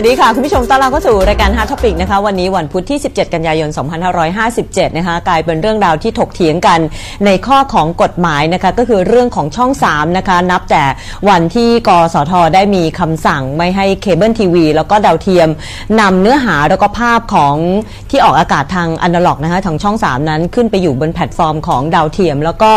วัสดีค่ะคุณผู้ชมต้อนรับเข้าสู่รายการฮาร์ t ท p ปิกนะคะวันนี้วันพุธที่ 17 กันยายน 2557 นะคะกลายเป็นเรื่องราวที่ถกเถียงกันในข้อของกฎหมายนะคะก็คือเรื่องของช่อง 3 นะคะ นับแต่วันที่กสทได้มีคำสั่งไม่ให้เคเบิลทีวีแล้วก็ดาวเทียมนำเนื้อหาแล้วก็ภาพของที่ออกอากาศทางอนาล็อกนะคะทางช่อง 3 นั้นขึ้นไปอยู่บนแพลตฟอร์มของดาวเทียม แล้วก็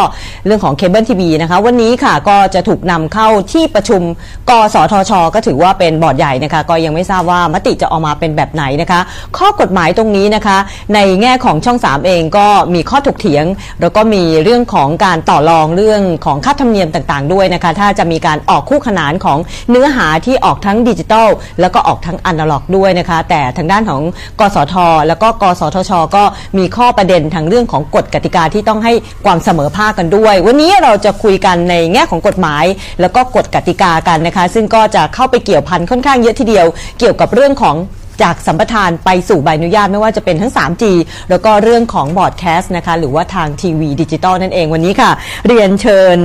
เรื่องของเคเบิลทีวีนะคะวันนี้ค่ะก็จะถูกนำเข้าที่ประชุม กสทช ก็ถือว่าเป็นบอร์ดใหญ่นะคะก็ยังไม่ทราบว่ามติจะออกมาเป็นแบบไหนนะคะ ข้อกฎหมายตรงนี้นะคะ ในแง่ของช่อง 3 เองก็มีข้อถกเถียง แล้วก็มีเรื่องของการต่อรองเรื่องของค่าธรรมเนียมต่างๆ ด้วยนะคะ ถ้าจะมีการออกคู่ขนานของเนื้อหาที่ออกทั้งดิจิทัล แล้วก็ออกทั้งอนาล็อกด้วยนะคะ แต่ทางด้านของกสท แล้วก็กสทช ก็มีข้อประเด็นทางเรื่องของกฎกติกาที่ต้องให้ความเสมอภาคกันด้วย วันนี้เราจะคุยกันในแง่ของกฎหมาย แล้วก็กฎกติกากันนะคะ ซึ่งก็จะเข้าไปเกี่ยวพันค่อนข้างเยอะทีเดียวเกี่ยวกับเรื่องของจากสัมปทานไปสู่ใบอนุญาตไม่ว่าจะเป็นทั้ง 3G แล้วก็เรื่องของบอร์ดแคสต์นะคะหรือว่าทางทีวีดิจิตอลนั่นเองวันนี้ค่ะ เรียนเชิญ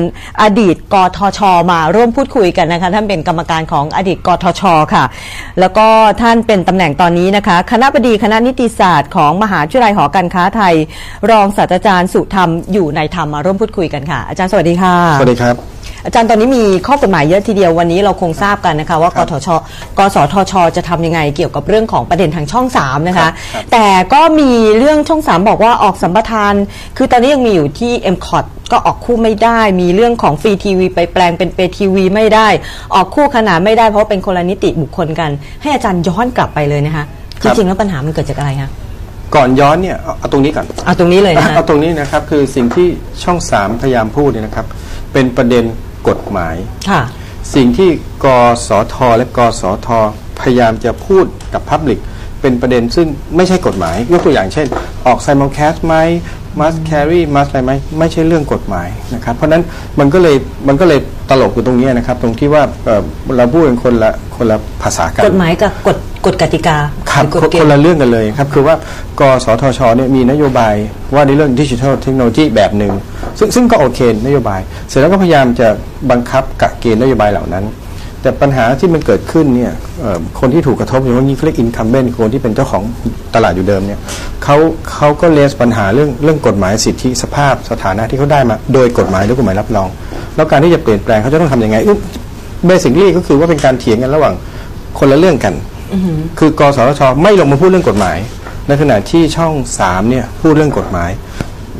อดีตกทช มาร่วมพูดคุยกันนะคะท่านเป็นกรรมการของอดีตกทชค่ะ แล้วก็ท่านเป็นตำแหน่งตอนนี้นะคะ คณะบดีคณะนิติศาสตร์ของมหาวิทยาลัยหอการค้าไทย รองศาสตราจารย์สุธรรมอยู่ในธรรมมาร่วมพูดคุยกันค่ะ อาจารย์สวัสดีค่ะสวัสดีครับ อาจารย์ตอนนี้มีข้อกฎหมายเยอะทีเดียววันนี้เราคงทราบกันนะคะว่ากทชกสทช จะทำยังไงเกี่ยวกับเรื่องของประเด็นทางช่อง3นะคะครับแต่ก็มีเรื่องช่อง 3 บอกว่าออกสัมปทาน คือตอนนี้ยังมีอยู่ที่ m c o t ก็ออกคู่ไม่ได้ มีเรื่องของฟรีทีวีไปแปลงเป็นเปทีวีไม่ได้ ออกคู่ขนาดไม่ได้เพราะเป็นคนละนิติบุคคลกัน ให้อาจารย์ย้อนกลับไปเลยนะคะคจรับริงๆแล้วปัญหามันเกิดจากอะไรคะก่อนย้อนเนี่ยเอาเอาตรงนี้ก่อนเอาตรงนี้เลยนะคะเอาตรงนี้นะครับคือสิ่งที่ช่องสามพยายามพูดเนี่ยนะครับ เป็นประเด็นกฎหมายค่ะสิ่งที่กสทและกสทพยายามจะพูดกับพับลิกเป็นประเด็นซึ่งไม่ใช่กฎหมายยกตัวอย่างเช่น ออกไซมอนแคสไหมมัสแครีมัสอะไรไหมไม่ใช่เรื่องกฎหมายนะครับ เพราะฉะนั้นมันก็เลยมันก็เลยตลกอยู่ตรงนี้นะครับ ตรงที่ว่าเอ่อเราพูดกันคนละคนละภาษากันกฎหมายกับกฎ กฎกติกาครับหอกฎเกคณนฑ์ ละเรื่องกันเลยครับคือว่ากสทชเนี่ยมีนโยบายว่าในเรื่องดิจิทัลเทคโนโลยีแบบหนึ่งซึ่งซึ่งก็โอเคนโยบาย เสร็จแล้วก็พยายามจะบังคับกะเกณฑ์นโยบายเหล่านั้น แต่ปัญหาที่มันเกิดขึ้นเนี่ยเอ่อคนที่ถูกกระทบอย่างว่านี้เขาเรียกอินคัมเบนคนที่เป็นเจ้าของตลาดอยู่เดิมเนี่ยเขาเขาก็เลสปัญหาเรื่องเรื่องกฎหมายสิทธิสภาพสถานะที่เขาได้มา โดยกฎหมายหรือกฎหมายรับรอง แล้วการที่จะเปลี่ยนแปลงเขาจะต้องทำยังไงเบสิคลี่ก็คือว่าเป็นการเถียงกันระหว่าง คนละเรื่องกัน คือกสทชไม่ลงมาพูดเรื่องกฎหมาย ในขณะที่ช่องสามเนี่ยพูดเรื่องกฎหมาย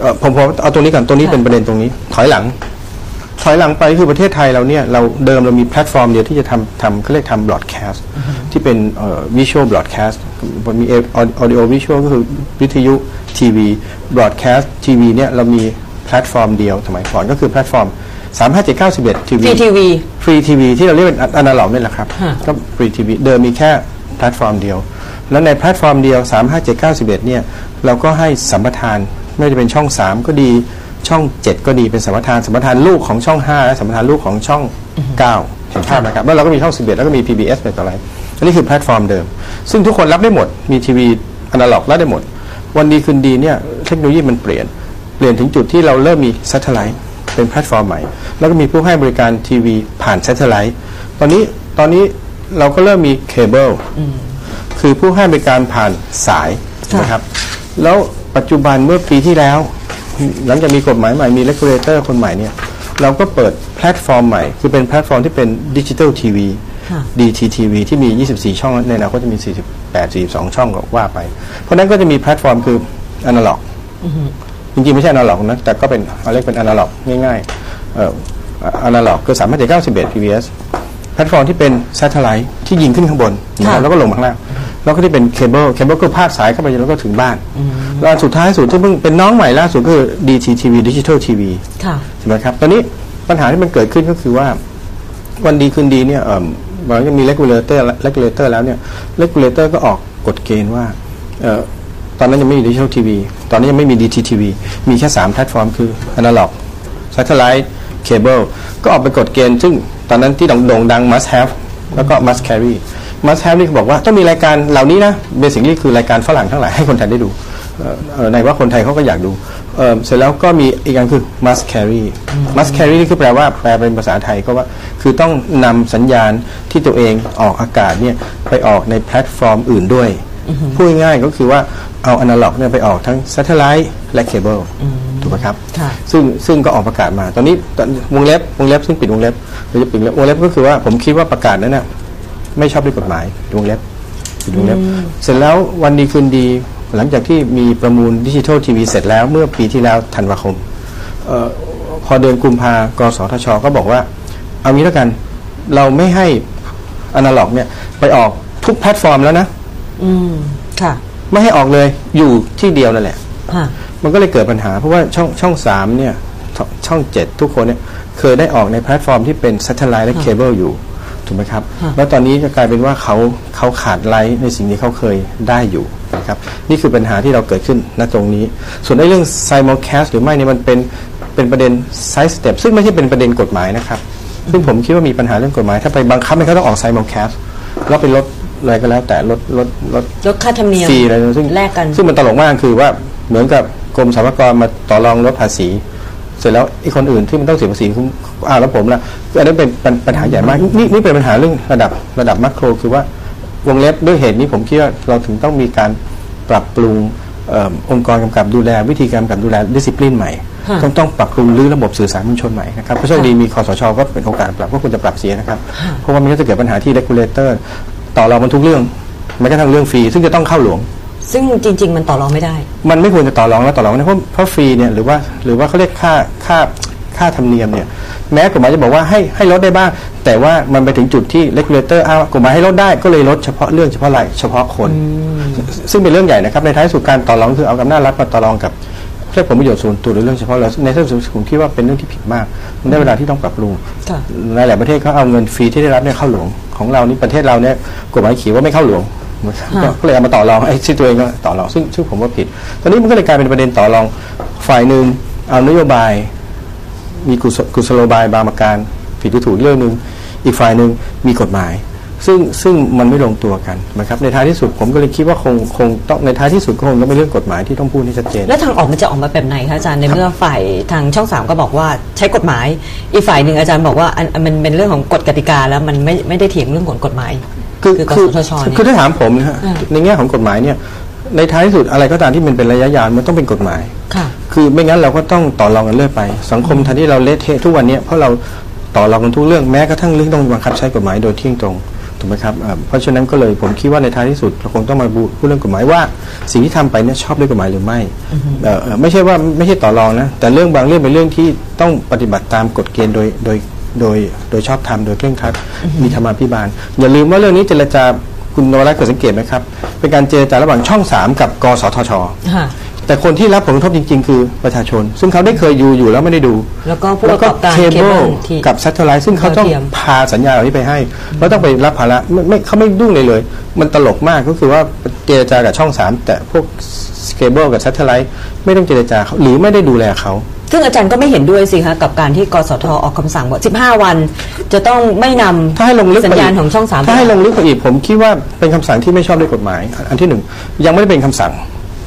เอ่อผมผมเอาตรงนี้ก่อนตรงนี้เป็นประเด็นตรงนี้ ถอยหลัง ถอยหลังไปคือประเทศไทยเราเนี่ยเราเดิมเรามีแพลตฟอร์มเดียวที่จะทำทำเขาเรียกทำบล็อดแคสต์ที่เป็นวิชวลบล็อดแคสต์มีออดิโอวิชวลก็คือวิทยุทีวีบล็อดแคสต์ทีวีเนี่ยเรามีแพลตฟอร์มเดียวสมัยก่อนก็คือแพลตฟอร์ม3 5 7 9 11ทีวีฟรีทีวีฟรีทีวีที่เราเรียกเป็นอนาล็อกนี่แหละครับฮะก็ฟรีทีวีเดิมมีแค่ แพลตฟอร์มเดียว แล้วในแพลตฟอร์มเดียว 3 5 7 9 11เนี่ยเราก็ให้สัมปทานไม่ว่าจะเป็นช่อง 3 ก็ดีช่อง 7 ก็ดีเป็นสัมปทานสัมปทานลูกของช่อง 5 และสัมปทานลูกของช่อง 9เห็นภาพนะครับแล้วเราก็มีช่อง 11 แล้วก็มี PBS ไปต่ออะไรอันนี้คือแพลตฟอร์มเดิม ซึ่งทุกคนรับได้หมดมีทีวีอนาล็อกรับได้หมด วันดีคืนดีเนี่ยเทคโนโลยีมันเปลี่ยน เปลี่ยนถึงจุดที่เราเริ่มมี s a t e l l i t e เป็นแพลตฟอร์มใหม่ แล้วก็มีผู้ให้บริการทีวีผ่าน s a t e l l i t e ตอนนี้ตอนนี้ เราก็เริ่มมีเคเบิลคือผู้ให้บริการผ่านสายนะครับ แล้วปัจจุบันเมื่อปีที่แล้ว หลังจากมีกฎหมายใหม่มีเลกูเลเตอร์คนใหม่เนี่ย เราก็เปิดแพลตฟอร์มใหม่ คือเป็นแพลตฟอร์มที่เป็นดิจิ t a ลทีวีค่ะ DTTV ที่มี 24 ช่องในอนาคตจะมี 48 42 ช่องก็ว่าไป เพราะฉะนั้นก็จะมีแพลตฟอร์มคืออนาล็อกจริงๆ ไม่ใช่อนาล็อกนะ แต่ก็เป็นเอาเรียกเป็นอนาล็อกง่ายๆเอ่ออนาล็อกคือ3 5 7 9 11 PBS แพลตฟอร์มที่เป็น s a t e l l i t e ที่ยิงขึ้นข้างบนนะครับค่ะแล้วก็ลงมาข้างล่าง แล้วก็ที่เป็นเคเบิลเคเบิลก็พาดสายเข้าไปแล้วก็ถึงบ้านแล้วอันสุดท้ายสุดที่เพิ่งเป็นน้องใหม่ล่าสุดก็คือ DTTV Digital TV ค่ะใช่ไหมครับตอนนี้ปัญหาที่มันเกิดขึ้นก็คือว่า วันดีคืนดีเนี่ยเอ่อมันก็มี regulator regulator แล้วเนี่ย regulator ก็ออกกฎเกณฑ์ว่าเอ่อตอนนั้นยังไม่มี digital TV ตอนนี้ยังไม่มี DTTV มีแค่3แพลตฟอร์มคือ analog satellite cable ก็ออกเป็นกฎเกณฑ์ซึ่ง ตอนนั้นที่โด่งดัง must have แล้วก็ must carry must have นี่เขาบอกว่าต้องมีรายการเหล่านี้นะ basic นี่คือรายการฝรั่งทั้งหลายให้คนไทยได้ดูเอ่อเอ่อในว่าคนไทยเขาก็อยากดูเอ่อเสร็จแล้วก็มีอีกอันคือ must carry must carry นี่คือแปลว่าแปลเป็นภาษาไทยก็ว่าคือต้องนำสัญญาณที่ตัวเองออกอากาศเนี่ยไปออกในแพลตฟอร์มอื่นด้วยพูดง่ายๆก็คือว่าเอาอนาล็อกเนี่ยไปออกทั้ง satellite และเคเบิล ถูกไหมครับค่ะซึ่งซึ่งก็ออกประกาศมา ตอนนี้ตอนวงเล็บวงเล็บซึ่งปิดวงเล็บเราจะปิดวงเล็บวงเล็บก็คือว่าผมคิดว่าประกาศนั้นน่ะไม่ชอบด้วยกฎหมายปิดวงเล็บปิดวงเล็บ เสร็จแล้ววันดีคืนดี หลังจากที่มีประมูลดิจิทัลทีวีเสร็จแล้วเมื่อปีที่แล้วธันวาคมเออพอเดือนกุมภากสทช ก็บอกว่า เอางี้แล้วกัน เราไม่ให้อนาล็อกเนี่ย ไปออกทุกแพลตฟอร์มแล้วนะ อืม ค่ะ ไม่ให้ออกเลย อยู่ที่เดียวนั่นแหละค่ะ มันก็เลยเกิดปัญหา เพราะว่าช่องช่องสามเนี่ยชช่องเจ็ดทุกคนเนี่ยเคยได้ออกในแพลตฟอร์มที่เป็น Satellite และเคเบิลอยู่ถูกไหมครับค่ะแล้วตอนนี้ก็กลายเป็นว่าเขาเขาขาดไลท์ในสิ่งที่เขาเคยได้อยู่นะครับนี่คือปัญหาที่เราเกิดขึ้นณตรงนี้ ส่วนในเรื่อง simulcast หรือไม่เนี่ยมันเป็นเป็นประเด็น side step ซึ่งไม่ใช่เป็นประเด็นกฎหมายนะครับ ซึ่งผมคิดว่ามีปัญหาเรื่องกฎหมาย ถ้าไปบังคับให้เขาต้องออก simulcast แล้วไปลดอะไรก็แล้วแต่ลดลดลดลดค่าธรรมเนียมฟรีอะไรซึ่งแลกกัน ซึ่งมันตลกมากคือว่าเหมือนกับ กรมสรรพากรมาต่อรองลดภาษี เสร็จแล้วไอ้คนอื่นที่มันต้องเสียภาษีคุณอ้าวแล้วผมล่ะคืออันนั้นเป็นปัญปัญหาใหญ่มากนี่นี่เป็นปัญหาเรื่องระดับระดับมัคโครคือว่าวงเล็บด้วยเหตุนี้ผมคิดว่าเราถึงต้องมีการปรับปรุงเอ่อองค์กรกำกับดูแล วิธีการกำกับดูแลดิสซิ p ลินใหม่ค่ะต้องต้องปรับปรุงรื้อระบบสื่อสารมวลชนใหม่นะครับเพราะโชคดีมีคอสชก็เป็นโอกาสปรับก็ควรจะปรับเสียนะครับ เพราะว่ามันก็จะเกิดปัญหาที่ regulator ต่อเรามันทุกเรื่องแม้กระทั่งเรื่องฟรีซึ่งจะต้องเข้าหลวง ซึ่งจริง ๆ มันต่อรองไม่ได้ มันไม่ควรจะต่อรองแล้วต่อรองไม่ได้เพราะเพราะฟรีเนี่ยหรือว่าหรือว่าเขาเรียกค่าค่าค่าธรรมเนียมเนี่ยแม้กฎหมายจะบอกว่าให้ให้ลดได้บ้าง แต่ว่ามันไปถึงจุดที่ regulator อ้างว่ากฎหมายให้ลดได้ก็เลยลดเฉพาะเรื่องเฉพาะรายเฉพาะคน ซึ่งเป็นเรื่องใหญ่นะครับในท้ายสุดการต่อรองคือเอาอำนาจรัฐมาต่อรองกับเรื่องผลประโยชน์ส่วนตัวหรือเรื่องเฉพาะเราในที่สุดผมคิดว่าเป็นเรื่องที่ผิดมากมันได้เวลาที่ต้องปรับปรุงค่ะในหลายประเทศเขาเอาเงินฟรีที่ได้รับเนี่ยเข้าหลวงของเรานี่ประเทศเราเนี่ยกฎหมายเขียนว่าไม่เข้าหลวงนะครับค่ะ ก็เลยเอามาต่อรองไอ้ที่ตัวเองก็ต่อรองซึ่งซึ่งผมว่าผิด ตอนนี้มันก็เลยกลายเป็นประเด็นต่อรองฝ่ายหนึ่งเอานโยบาย มีกุศกุศโลบายบางประการผิดหรือถูกเรื่องหนึ่งอีกฝ่ายหนึ่งมีกฎหมาย ซึ่งซึ่งมันไม่ลงตัวกันนะครับในท้ายที่สุดผมก็เลยคิดว่าคงคงต้องในท้ายที่สุดก็คงต้องเป็นเรื่องกฎหมายที่ต้องพูดให้ชัดเจน แล้วทางออกมันจะออกมาแบบไหนคะอาจารย์ในเมื่อฝ่ายทางช่องสามก็บอกว่าใช้กฎหมาย อีกฝ่ายหนึ่งอาจารย์บอกว่าอันอันมันเป็นเรื่องของกฎกติกาแล้วมันไม่ไม่ได้เถียงเรื่องของกฎหมาย คือคือกคือสทชเนี่ยคือถ้าถามผมนะฮะอ่าในแง่ของกฎหมายเนี่ยในท้ายที่สุดอะไรก็ตามที่มันเป็นระยะยาวมันต้องเป็นกฎหมายค่ะคือไม่งั้นเราก็ต้องต่อรองกันเรื่อยไป สังคมทันที่เราเละเทะทุกวันเนี้ยเพราะเราต่อรองกันทุกเรื่องแม้กระทั่งเรื่องต้องบังคับใช้กฎหมายโดยเที่ยงตรงถูกไหมครับอ่าเพราะฉะนั้นก็เลยผมคิดว่าในท้ายที่สุดเราคงต้องมาพูดเรื่องกฎหมายว่า สิ่งที่ทำไปเนี่ยชอบด้วยกฎหมายหรือไม่เอ่อเอ่อไม่ใช่ว่าไม่ใช่ต่อรองนะแต่เรื่องบางเรื่องเป็นเรื่องที่ต้องปฏิบัติตามกฎเกณฑ์โดยโดย โดยโดยชอบธรรมโดยเคร่งครัดมีธรรมาภิบาล อย่าลืมว่าเรื่องนี้เจรจาคุณนวรัตน์เกิดสังเกตไหมครับ เป็นการเจรจาระหว่างช่องสามกับกสทชค่ะแต่คนที่รับผลกระทบจริง ๆ คือประชาชน ซึ่งเขาได้เคยอยู่อยู่แล้วไม่ได้ดู แล้วก็ผู้ประกอบการเคเบิลที่กับซัตเทอร์ไลท์ซึ่งเขาต้องดาวเทียมพาสัญญาเหล่านี้ไปให้แล้วต้องไปรับภาระไม่ไม่เขาไม่ดุ้งเลยเลย มันตลกมากก็คือว่าเจรจากับช่องสามแต่พวกเคเบิลกับซัตเทอร์ไลท์ไม่ต้องเจรจาเขาหรือไม่ได้ดูแลเขา ซึ่งอาจารย์ก็ไม่เห็นด้วยสิคะกับการที่กสทออกคำสั่งว่า 15 วันจะต้องไม่นำถ้าให้ลงลึกสัญไปญาณกของช่องสามถ้าให้ลงลึกไปอีกผมคิดว่าเป็นคำสั่งที่ไม่ชอบด้วยกฎหมาย อันที่หนึ่งยังไม่ได้เป็นคำสั่ง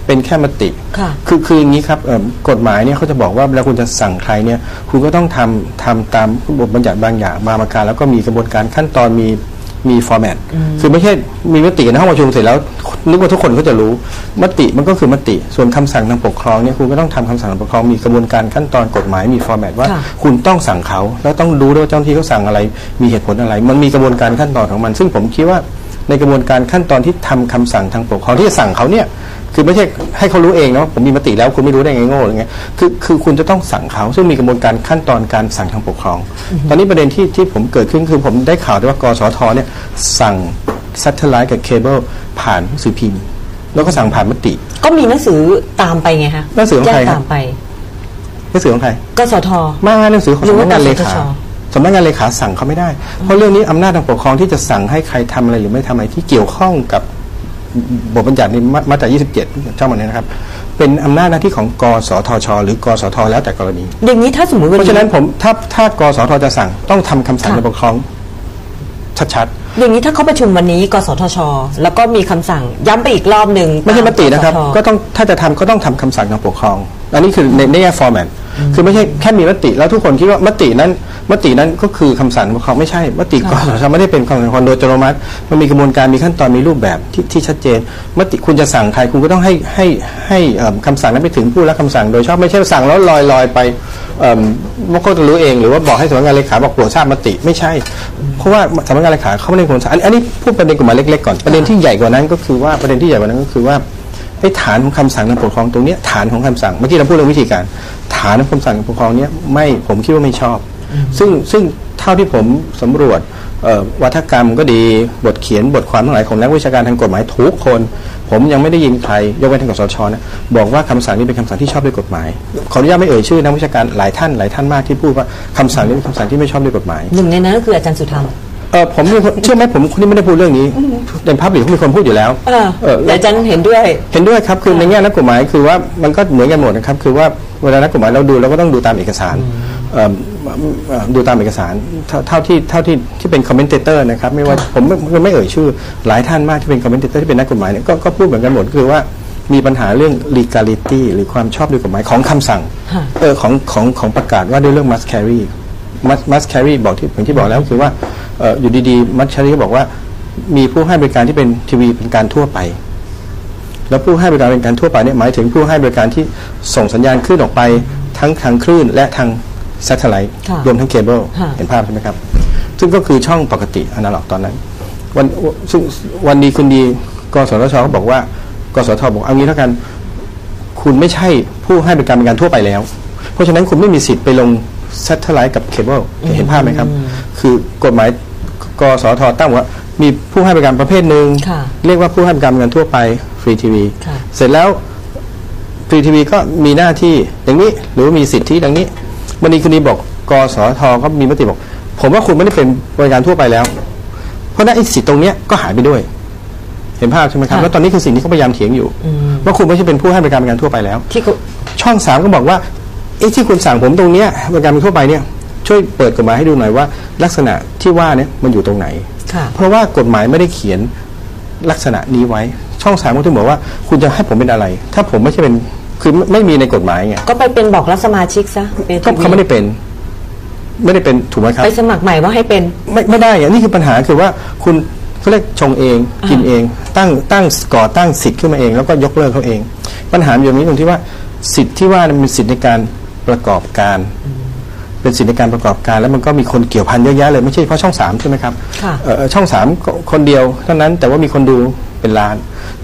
เป็นแค่มติ ค่ะ คือคืออย่างนี้ครับเอิ่มกฎหมายเนี่ยเขาจะบอกว่าเวลาคุณจะสั่งใครเนี่ยคุณก็ต้องทำทำตามบทบัญญัติบางอย่างมาประการแล้วก็มีกระบวนการขั้นตอนมี มีฟอร์แมตคือไม่ใช่มีมติกันในห้องประชุมเสร็จแล้วนึกว่าทุกคนก็จะรู้มติมันก็คือมติ ส่วนคำสั่งทางปกครองเนี่ยคุณก็ต้องทำคำสั่งทางปกครองมีกระบวนการขั้นตอนกฎหมายมีฟอร์แมตว่าค่ะคุณต้องสั่งเขาแล้วต้องรู้ด้วยว่าเจ้าหน้าที่เขาสั่งอะไร มีเหตุผลอะไร มันมีกระบวนการขั้นตอนของมัน ซึ่งผมคิดว่าในกระบวนการขั้นตอนที่ทำคำสั่งทางปกครองที่จะสั่งเขาเนี่ย คือไม่ใช่ให้เขารู้เองนะว่าผมมีมติแล้วคุณไม่รู้ได้ไงโง่อะไรเงี้ยคือคือคุณจะต้องสั่งเขาซึ่งมีกระบวนการขั้นตอนการสั่งทางปกครอง ตอนนี้ประเด็นที่ที่ผมเกิดขึ้นคือผมได้ข่าวด้วยว่ากสทเนี่ยสั่งซัตเทอร์ไลท์กับเคเบิลผ่านหนังสือพิมพ์แล้วก็สั่งผ่านมติ ก็มีหนังสือตามไปไงคะหนังสือของใครแจ้ครับตามไปหนังสือของใครกสทไม่ไม่หนังสือของหรือสำว่านักงานเลขากสทชสำนักงานเลขาสั่งเขาไม่ได้ เพราะเรื่องนี้อำนาจทางปกครองที่จะสั่งให้ใครทำอะไรหรือไม่ทำอะไรที่เกี่ยวข้องกับ บทบัญญัติในมามาตรา27ช่องมันนี้นะครับ เป็นอำนาจหน้าที่ของกสทช หรือกสทแล้วแต่กรณี อย่างนี้ถ้าสมมติวันเพราะฉะนั้นนี้ผมถ้าถ้ากสทจะสั่งต้องทำคำสั่งค่ะในปกครองชัดอย่างนี้ถ้าเขาประชุมวันนี้ กสทช แล้วก็มีคำสั่งย้ำไปอีกรอบหนึ่งไม่ใช่มตินะครับตามก็ต้องถ้าจะทำก็ต้องทำคำสั่งทางปกครอง อันนี้คือในในแง่ฟอร์แมตคือไม่ใช่แค่มีมติแล้วทุกคนคิดว่ามตินั้น มตินั้นก็คือคำสั่งปกครองไม่ใช่มติกสทชไม่ได้เป็นคำสั่งปกครองโดยอัตโนมัติ มันมีกระบวนการมีขั้นตอนมีรูปแบบที่ที่ชัดเจน มติคุณจะสั่งใครคุณก็ต้องให้ให้ให้เอิ่มคำสั่งนั้นไปถึงผู้รับคำสั่ง โดยชอบไม่ใช่สั่งแล้วลอยลอยไปเอิ่มว่าเขาจะรู้เองหรือว่าบอกให้สำนักงานเลขาบอกโปรดทราบมติไม่ใช่ เพราะว่าสำนักงานเลขาเขาไม่ได้เป็นคนสั่งอันอันนี้พูดประเด็นกฎหมายเล็กๆก่อนประเด็นที่ใหญ่กว่านั้นก็คือว่าประเด็นที่ใหญ่กว่านั้นก็คือว่าไอ้ฐานของคำสั่งทางปกครองตรงเนี้ยฐานของคำสั่งเมื่อกี้เราพูดเรื่องวิธีการ ฐานของคำสั่งทางปกครองเนี้ยไม่ผมคิดว่าไม่ชอบ ซึ่งซึ่งเท่าที่ผมสำรวจเอ่อวัฒกรรมก็ดีบทเขียนบทความทั้งหลายของนักวิชาการทางกฎหมายทุกคน ผมยังไม่ได้ยินใครยกเว้นทางกสชนะบอกว่าคำสั่งนี้เป็นคำสั่งที่ชอบด้วยกฎหมายขออนุญาตไม่เอ่ยชื่อนักวิชาการหลายท่านหลายท่านมากที่พูดว่าคำสั่งนี้เป็นคำสั่งที่ไม่ชอบด้วยกฎหมายหนึ่งในนั้นก็คืออาจารย์สุธรรมเออผมเป็นคนเชื่อไหมผมคนที่ไม่ได้พูดเรื่องนี้ในพับลิกเขามีคนพูดอยู่แล้วเออเออแต่อาจารย์เห็นด้วย เห็นด้วยครับคือในแง่นักกฎหมายคือว่ามันก็เหมือนกันหมดนะครับคือว่าเวลานักกฎหมายเราดูเราก็ต้องดูตามเอกสารเอิ่มเอ่อ ดูตามเอกสารเท่าเท่าที่เท่าที่ที่เป็นคอมเมนเตอร์นะครับไม่ว่าผมไม่ไม่ไม่เอ่ยชื่อ หลายท่านมากที่เป็นคอมเมนเตอร์ที่เป็นนักกฎหมายเนี่ยก็ก็พูดเหมือนกันหมดคือว่ามีปัญหาเรื่อง legality หรือความชอบด้วยกฎหมายของคำสั่งฮะเออของของของประกาศว่าด้วยเรื่อง must carry must must carry บอกที่อย่างที่บอกแล้วคือว่าเอ่ออยู่ดีๆ must carry ก็บอกว่า มีผู้ให้บริการที่เป็นทีวีเป็นการทั่วไป แล้วผู้ให้บริการเป็นการทั่วไปเนี่ยหมายถึงผู้ให้บริการที่ส่งสัญญาณคลื่นออกไปทั้งทางคลื่นและทางแซตเทไลท์ค่ะรวมทั้งเคเบิลค่ะเห็นภาพใช่ไหมครับ ซึ่งก็คือช่องปกติอนาล็อกตอนนั้น วันซึ่งวันดีคุณดีกสทชก็บอกว่ากสทบอกเอางี้แล้วกัน คุณไม่ใช่ผู้ให้บริการเป็นการทั่วไปแล้ว เพราะฉะนั้นคุณไม่มีสิทธิ์ไปลงแซตเทไลท์กับเคเบิลเห็นภาพไหมครับ คือกฎหมายกสทตั้งว่ามีผู้ให้บริการประเภทหนึ่งค่ะเรียกว่าผู้ให้บริการเป็นการทั่วไปฟรีทีวีค่ะเสร็จแล้วฟรีทีวีก็มีหน้าที่อย่างนี้หรือว่ามีสิทธิดังนี้ วันนี้คุณดีบอกกสทก็มีมติบอก ผมว่าคุณไม่ได้เป็นบริการทั่วไปแล้ว เพราะฉะนั้นไอ้สิทธิตรงเนี้ยก็หายไปด้วย เห็นภาพใช่ไหมครับค่ะแล้วตอนนี้คือสิ่งที่เขาพยายามเถียงอยู่ ว่าคุณไม่ใช่เป็นผู้ให้บริการเป็นการทั่วไปแล้ว ที่เขาช่องสามก็บอกว่าไอ้ที่คุณสั่งผมตรงเนี้ยบริการเป็นทั่วไปเนี่ยช่วยเปิดกฎหมายให้ดูหน่อยว่า ลักษณะที่ว่าเนี่ยมันอยู่ตรงไหนค่ะเพราะว่ากฎหมายไม่ได้เขียนลักษณะนี้ไว้ ช่องสามก็ถึงบอกว่า คุณจะให้ผมเป็นอะไร ถ้าผมไม่ใช่เป็น คือไม่ไม่มีในกฎหมายไงก็ไปเป็นบอกรับสมาชิกซะเป็นก็เขาไม่ได้เป็น ไม่ได้เป็นถูกไหมครับ ไปสมัครใหม่ว่าให้เป็น ไม่ไม่ได้อะนี่คือปัญหาคือว่าคุณเขาเรียกชงเองกินเอง ตั้งตั้งก่อตั้งสิทธิ์ขึ้นมาเองแล้วก็ยกเลิกเขาเอง ปัญหาอยู่ตรงนี้ตรงที่ว่าสิทธิ์ที่ว่านั้นเป็นสิทธิ์ในการประกอบการ เป็นสิทธิ์ในการประกอบการ แล้วมันก็มีคนเกี่ยวพันเยอะแยะเลยไม่ใช่เฉพาะช่องสามใช่ไหมครับค่ะ เอ่อช่องสามก็คนเดียวเท่านั้นแต่ว่ามีคนดู เป็นล้าน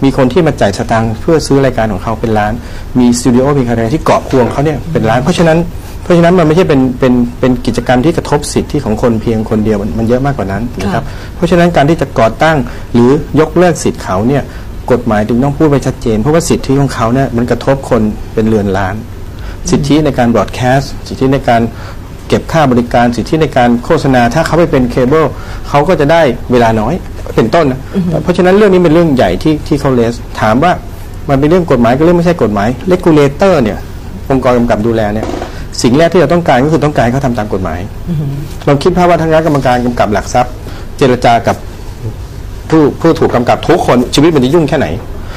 มีคนที่มาจ่ายสตางค์เพื่อซื้อรายการของเขาเป็นล้าน มีสตูดิโอมีคะแนนที่เกาะพวงเขาเนี่ยเป็นล้าน เพราะฉะนั้นเพราะฉะนั้นมันไม่ใช่เป็นเป็นเป็นกิจกรรมที่กระทบสิทธิของคนเพียงคนเดียวมันมันเยอะมากกว่านั้นนะครับ เพราะฉะนั้นการที่จะก่อตั้งหรือยกเลิกสิทธิ์เขาเนี่ยกฎหมายจึงต้องพูดไปชัดเจน เพราะว่าสิทธิของเขาเนี่ยมันกระทบคนเป็นเรือนล้าน สิทธิในการบรอดแคสต์สิทธิในการ เก็บค่าบริการสิทธิในการโฆษณา ถ้าเขาไปเป็นเคเบิลเขาก็จะได้เวลาน้อยเป็นต้นนะเพราะฉะนั้นเรื่องนี้เป็นเรื่องใหญ่ที่ที่เขาเลสถามว่ามันเป็นเรื่องกฎหมายก็เรื่องไม่ใช่กฎหมายเลกูเลเตอร์เนี่ยองค์กรกำกับดูแลเนี่ยสิ่งแรกที่เราต้องการก็คือต้องการให้เขาทำตามกฎหมายเราคิดภาพว่าทางคณะกรรมการกำกับหลักทรัพย์ เจรจากับผู้ผู้ถูกกำกับทุกคนชีวิตมันจะยุ่งแค่ไหน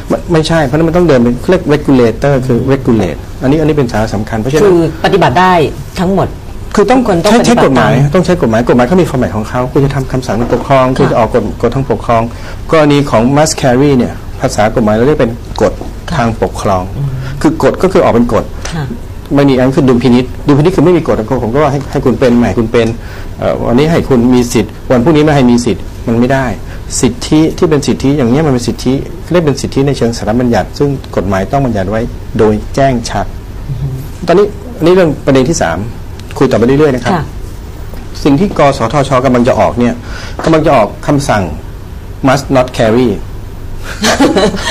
ไม่ไม่ใช่เพราะฉะนั้นมันต้องเดินเป็นเขาเรียก regulator คือ regulate อันนี้อันนี้เป็นสาระสำคัญเพราะฉะนั้คืนอปฏิบัติได้ทั้งหมด คือต้องทุกคนต้องใช้ใช้ปฏิบัติกฎหมายตามต้องใช้กฎหมายกฎหมายเขามีฟอร์แมตของเขาคุณจะทำคำสั่งทางปกครองคุณจะออกกฎกฎทางปกครอง กรณีของ must carry เนี่ย ภาษากฎหมายเราเรียกเป็นกฎทางปกครอง คือกฎก็คือออกเป็นกฎค่ะไม่มีอันคือดุลพินิษดุลพินิษคือไม่มีกฎนะผมก็ว่าให้ให้คุณเป็นใหม่คุณเป็นเอ่อวันนี้ให้คุณมีสิทธิ์ วันพรุ่งนี้ไม่ให้มีสิทธิ์มันไม่ได้ สิทธิที่เป็นสิทธิอย่างนี้ยมันเป็นสิทธิเรียกเป็นสิทธิในเชิงสาระบัญญัติ ซึ่งกฎหมายต้องบัญญัติไว้โดยแจ้งชัด ตอนนี้อันนี้เรื่องประเด็นที่สาม คุยต่อไปเรื่อยๆนะครับค่ะสิ่งที่กสทชกำลังจะออกเนี่ยกำลังจะออกคำสั่ง must not carry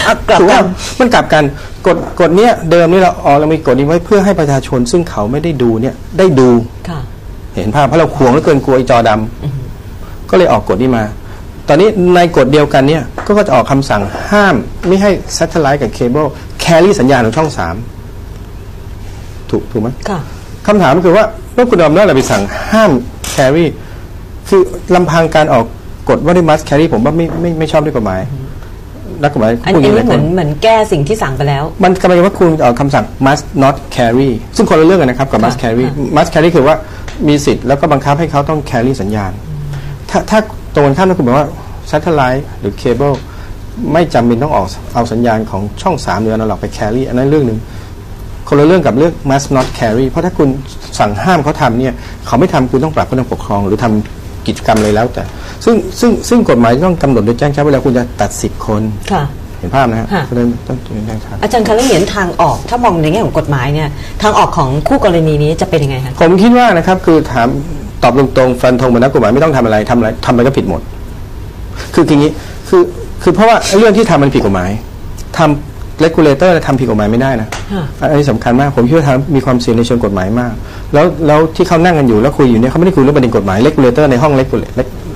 อะกลับกันถูว่ามันกลับกันกฎกฎเนี้ยเดิมนี่เราออกเรามีกฎนี้ไว้เพื่อให้ประชาชนซึ่งเขาไม่ได้ดูเนี่ยได้ดูค่ะเห็นภาพเพราะเราขวงเหลือเกินกลัวไอ้จอดำก็เลยออกกฎนี้มา ตอนนี้ในกฎเดียวกันเนี่ยก็จะออกคำสั่งห้ามไม่ให้ซัตเทไลท์กับเคเบิลแครี่สัญญาณของช่องสามถูกถูกไหมค่ะคำถามก็คือว่า เมื่อคุณเอาอำนาจอะไรไปสั่งห้ามแครี่คือลำพังการออกกฎว่าด้วย must carry ผมว่าไม่ไม่ไม่ชอบด้วยกฎหมายนักกฎหมายอันพูดนี้ย่างเหมือนคเหมือนแก้สิ่งที่สั่งไปแล้ว มันกำลังว่าคุณเอาคำสั่ง must not carry ซึ่งคนละเรื่องกันนะครับกับ must ค่ะ carry ค่ะ must carry คือว่ามีสิทธิ์แล้วก็บังคับให้เขาต้อง carry สัญญาณ ถ้าถ้าตรงกันข้ามถ้าคุณบอกว่า satellite หรือ cable ไม่จำเป็นต้องออกเอาสัญญาณของช่องสามหรืออนาล็อกไป carry อันนั้นเรื่องหนึ่ง คนละเรื่องกับเรื่อง must not carry เพราะถ้าคุณสั่งห้ามเขาทำเนี่ยเขาไม่ทำคุณต้องปรับเขาต้องปกครอง หรือทำกิจกรรมอะไรแล้วแต่ ซึ่งซึ่งซึ่งกฎหมายต้องกำหนดโดยแจ้งชัดเวลาคุณจะตัดสิทธิ์คนค่ะเห็นภาพนะฮะเพราะนั้นต้องแจ้งชัดอาจารย์คะแล้วเหรียญทางออกถ้ามองในแง่ของกฎหมายเนี่ยทางออกของคู่กรณีนี้จะเป็นยังไงคะผมคิดว่านะครับคือถามตอบตรงๆฟันธงมือนนักกฎหมายไม่ต้องทำอะไรทำอะไรทำอะไรก็ผิดหมด คืออย่างนี้คือคือเพราะว่าเรื่องที่ทำมันผิดกฎหมายทำ เลกูเลเตอร์ทำผิดกฎหมายไม่ได้นะค่ะอันนี้สำคัญมาก ผมคิดว่าทำมีความเสี่ยงในเชิงกฎหมายมาก แล้วแล้วที่เขานั่งกันอยู่แล้วคุยอยู่เนี่ยเขาไม่ได้คุยเรื่องประเด็นกฎหมายเลกูเลเตอร์ในห้องเลกูเล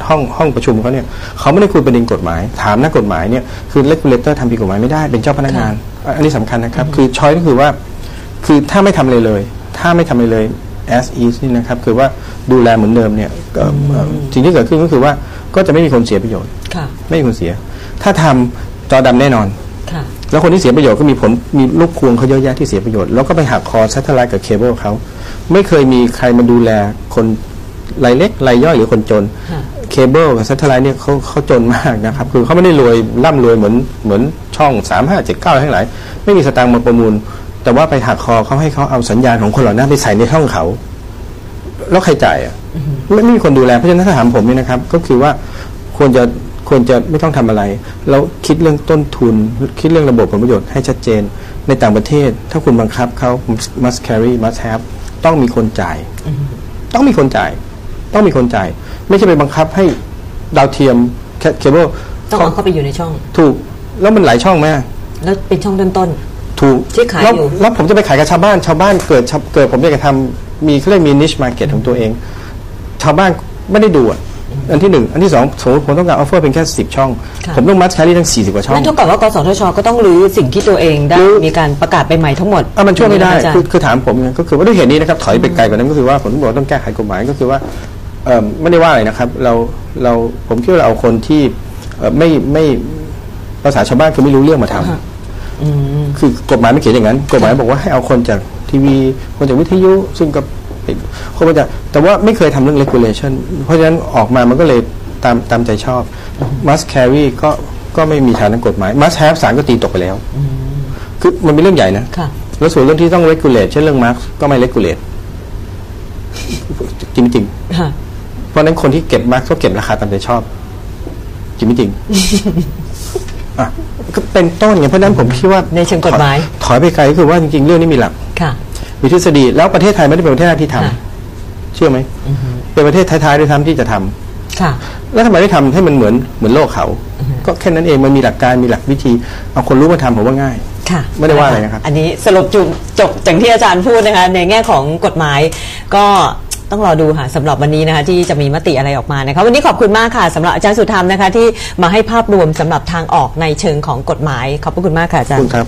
ห้องห้องประชุมเขาเนี่ยเขาไม่ได้คุยประเด็นกฎหมาย ถามนักกฎหมายเนี่ยคือเลกูเลเตอร์ทำผิดกฎหมายไม่ได้เป็นเจ้าพนักงาน อันนี้สำคัญนะครับ คือช้อยก็คือว่า คือถ้าไม่ทำอะไรเลย ถ้าไม่ทำอะไรเลย as is นี่นะครับคือว่าดูแลเหมือนเดิมเนี่ยก็เอ่อสิ่งที่เกิดขึ้นก็คือว่าก็จะไม่มีคนเสียประโยชน์ค่ะไม่มีคนเสีย ถ้าทำจอดำแน่นอนค่ะ แล้วคนที่เสียประโยชน์ก็มีผลมีลูกพวงเขาเยอะแยะที่เสียประโยชน์แล้วก็ไปหักคอซัตเทอร์ไลท์กับเคเบิลเขาไม่เคยมีใครมาดูแลคนรายเล็กรายย่อยหรือคนจนค่ะเคเบิลกับซัตเทอร์ไลท์เนี่ยเขาเขาจนมากนะครับ คือเขาไม่ได้รวยร่ำรวยเหมือนเหมือนช่องสามห้าเจ็ดเก้าทั้งหลาย ไม่มีสตางค์มาประมูล แต่ว่าไปหักคอเขาให้เขาเอาสัญญาณของคนเหล่านั้นไปใส่ในช่องเขา แล้วใครจ่ายอะไม่ไม่มีคนดูแลเพราะฉะนั้นถ้าถามผมเนี่ยนะครับ ก็คือว่าควรจะ ควรจะไม่ต้องทำอะไร แล้วคิดเรื่องต้นทุน คิดเรื่องระบบผลประโยชน์ให้ชัดเจน ในต่างประเทศ ถ้าคุณบังคับเขา must carry must have ต้องมีคนจ่าย ต้องมีคนจ่าย ต้องมีคนจ่าย ไม่ใช่ไปบังคับให้ดาวเทียมเคเบิลต้องเอาเข้าไปอยู่ในช่อง ถูก แล้วมันหลายช่องไหมแล้วเป็นช่องต้นถูกที่ขายแล้วอยู่แล้วผมจะไปขายกับชาวบ้าน ชาวบ้านเกิดชาวเกิดผมอยากจะทำมีเขาเรียกมี niche market ของตัวเอง ชาวบ้านไม่ได้ดูอะ อันที่หนึ่งอันที่สองสมมติผมต้องการ offer เป็นแค่สิบช่องค่ะผมต้องมัดแครี่ทั้งสี่สิบกว่าๆช่องนั่นเท่ากับว่ากสทชก็ต้องรื้อสิ่งที่ตัวเองได้รื้อมีการประกาศไปใหม่ทั้งหมดอะมันช่วยไม่ได้อาจารย์คือคือถามผมเนี่ยก็คือว่าด้วยเหตุนี้นะครับถอยไปไกลกว่านั้นก็คือว่าผมต้องบอกว่าต้องแก้ไขกฎหมายก็คือว่าเอ่อไม่ได้ว่าอะไรนะครับ เราเราผมคิดว่าเราเอาคนที่เอ่อไม่ไม่ภาษาชาวบ้านคือไม่รู้เรื่องมาทำอืมคือกฎหมายไม่เขียนอย่างนั้น กฎหมายบอกว่าให้เอาคนจากทีวี คนจากวิทยุซึ่งก็เป็น คนมาจากแต่ว่าไม่เคยทำเรื่อง regulation เพราะฉะนั้นออกมามันก็เลยตามตามใจชอบ must carry ก็ก็ไม่มีทางทางกฎหมาย must have สารก็ตีตกไปแล้ว คือมันเป็นเรื่องใหญ่นะค่ะ แล้วส่วนเรื่องที่ต้อง regulate เช่นเรื่อง mark ก็ไม่ regulate จริงไม่จริงค่ะ เพราะฉะนั้นคนที่เก็บมาร์กก็เก็บราคาตามใจชอบ จริงไม่จริงอะก็เป็นต้นไงเพราะฉะนั้นผมคิดว่าในเชิงกฎหมาย ถอยไปไกลก็คือว่าจริงๆเรื่องนี้มีหลักค่ะ มีทฤษฎีแล้วประเทศไทยไม่ได้เป็นประเทศแรกที่ทำค่ะเชื่อไหมเป็นประเทศท้ายๆด้วยซ้ำที่จะทำค่ะแล้วทำไมไม่ทำให้มันเหมือนเหมือนโลกเขา ก็แค่นั้นเองมันมีหลักการมีหลักวิธีเอาคนรู้มาทำผมว่าง่ายค่ะไม่ได้ว่าอะไรนะครับ อันนี้สรุปจุจบจากที่อาจารย์พูดนะคะในแง่ของกฎหมายก็ต้องรอดูค่ะสำหรับวันนี้นะคะที่จะมีมติอะไรออกมานะคะวันนี้ขอบคุณมากค่ะสำหรับอาจารย์สุธรรมนะคะที่มาให้ภาพรวมสำหรับทางออกในเชิงของกฎหมายขอบพระคุณมากค่ะอาจารขอบย์คุณครับ